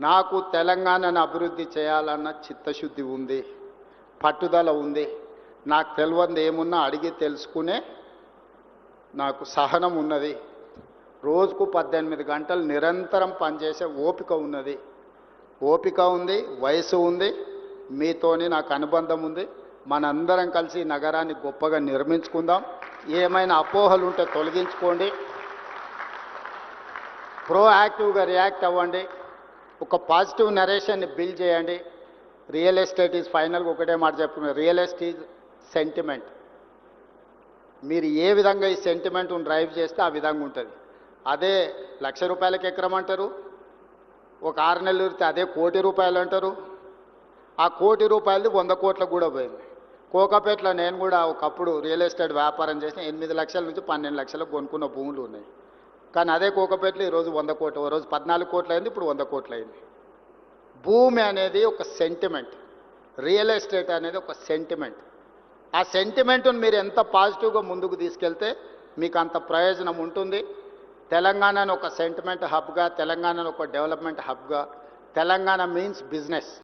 నాకు తెలంగాణను అభివృద్ధి చేయాలన్న చిత్తశుద్ధి ఉంది పట్టుదల ఉంది. నాకు తెలియంది ఏమున్నా అడిగి తెలుసుకునే నాకు సహనం ఉన్నది. రోజుకు పద్దెనిమిది గంటలు నిరంతరం పనిచేసే ఓపిక ఉన్నది. ఓపిక ఉంది వయసు ఉంది మీతోని నాకు అనుబంధం ఉంది. మనందరం కలిసి నగరాన్ని గొప్పగా నిర్మించుకుందాం. ఏమైనా అపోహలు ఉంటే తొలగించుకోండి. ప్రోయాక్టివ్గా రియాక్ట్ అవ్వండి. ఒక పాజిటివ్ నరేషన్ని బిల్డ్ చేయండి. రియల్ ఎస్టేట్ ఈజ్ ఫైనల్గా ఒకటే మాట చెప్పుకున్నాను. Real estate sentiment. మీరు ఏ విధంగా ఈ సెంటిమెంట్ను డ్రైవ్ చేస్తే ఆ విధంగా ఉంటుంది. అదే లక్ష రూపాయలకి ఎకరం అంటారు. ఒక ఆరు నెలలు ఇస్తే అదే కోటి రూపాయలు అంటారు. ఆ కోటి రూపాయలది వంద కోట్లకు కూడా పోయింది. కోకాపేటలో నేను కూడా ఒకప్పుడు రియల్ ఎస్టేట్ వ్యాపారం చేసిన ఎనిమిది లక్షల నుంచి పన్నెండు లక్షలకు కొనుక్కున్న భూములు ఉన్నాయి. కానీ అదే కోకపేటలో ఈరోజు వంద కోట్లు ఓ రోజు పద్నాలుగు కోట్లు అయింది ఇప్పుడు వంద కోట్లు అయింది భూమి అనేది ఒక సెంటిమెంట్ రియల్ ఎస్టేట్ అనేది ఒక సెంటిమెంట్ ఆ సెంటిమెంట్ను మీరు ఎంత పాజిటివ్గా ముందుకు తీసుకెళ్తే మీకు అంత ప్రయోజనం ఉంటుంది. తెలంగాణను ఒక సెంటిమెంట్ హబ్గా తెలంగాణను ఒక డెవలప్మెంట్ హబ్గా తెలంగాణ మీన్స్ బిజినెస్